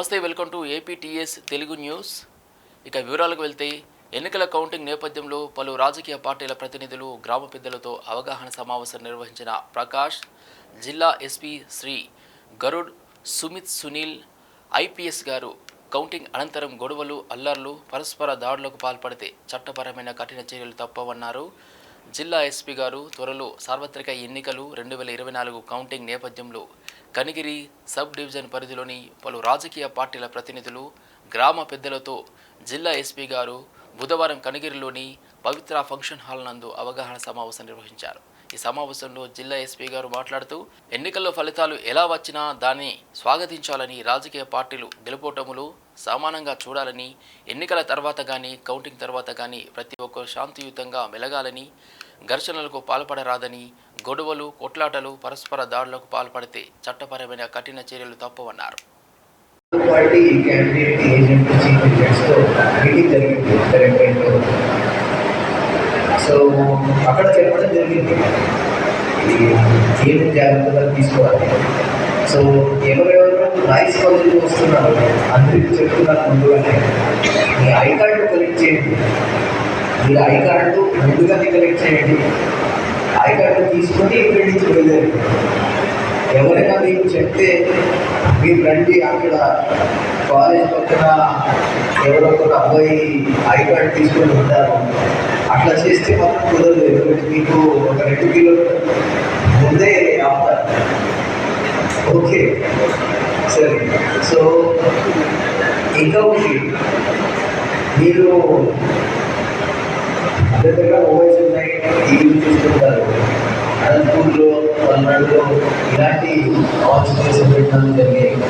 నమస్తే welcome to APTS Telugu news. ఇక వివరాలకు వెళ్తే ఎన్నికల కౌంటింగ్ నేపథ్యంలో పలు రాజకీయ పార్టీల ప్రతినిధులు గ్రామ పెద్దలతో అవగాహన సమావేశం నిర్వహించిన ప్రకాష్ జిల్లా ఎస్పీ శ్రీ గరుడ్ సుమిత్ సునీల్ ఐపీఎస్ గారు కౌంటింగ్ అనంతరం గొడవలు అల్లర్లు పరస్పర దాడులకు పాల్పడితే చట్టపరమైన కఠిన చర్యలు తప్పవన్నారు. జిల్లా ఎస్పీ గారు త్వరలో సార్వత్రిక ఎన్నికలు రెండు వేల ఇరవై నాలుగు కౌంటింగ్ నేపథ్యంలో కనిగిరి సబ్ డివిజన్ పరిధిలోని పలు రాజకీయ పార్టీల ప్రతినిధులు గ్రామ పెద్దలతో జిల్లా ఎస్పీ గారు బుధవారం కనిగిరిలోని పవిత్ర ఫంక్షన్ హాల్ నందు అవగాహన సమావేశం నిర్వహించారు. ఈ సమావేశంలో జిల్లా ఎస్పీ గారు మాట్లాడుతూ ఎన్నికల్లో ఫలితాలు ఎలా వచ్చినా దాన్ని స్వాగతించాలని రాజకీయ పార్టీలు గెలుపోటములు సమానంగా చూడాలని ఎన్నికల తర్వాత కానీ కౌంటింగ్ తర్వాత కానీ ప్రతి ఒక్కరు శాంతియుతంగా మెలగాలని ఘర్షణలకు పాల్పడరాదని గొడవలు కొట్లాటలు పరస్పర దాడులకు పాల్పడితే చట్టపరమైన కఠిన చర్యలు తప్పవన్నారు. Party candidate agent chief meeting జరిగింది. సో అక్కడ చెప్పడం జరిగింది. ఇది ఏం జాగ్రత్తగా తీసుకోవాలి. సో ఎవరెవరు రైస్ పద్ధతి వస్తున్నారు అందరికీ చెప్తున్నారు ముందుగానే మీ ఐ కార్డు కలెక్ట్ చేయండి. మీరు ఐ కార్డు ముందుగానే కలెక్ట్ చేయండి. ఐ కార్డు తీసుకొని ఇక్కడి నుంచి వెళ్ళారు ఎవరైనా మీకు చెప్తే మీరు రండి అక్కడ కాలేజ్ పక్కన ఎవరో ఒక అబ్బాయి ఐ కార్డు తీసుకొని ఉంటారు. అట్లా చేస్తే మాత్రం కుదరదు. ఎందుకంటే మీకు ఒక రెండు కిలోమీటర్ ముందే ఆపుతారు. ఓకే. సరే. సో ఇంకా ఒకటి మీరు అందరి దగ్గర మొబైల్స్ ఉన్నాయి టీవీలు చూస్తుంటారు. అనంతపూర్లో పల్నాడులో ఇలాంటి కాన్స్టిట్యూషన్ పెట్టడం జరిగింది.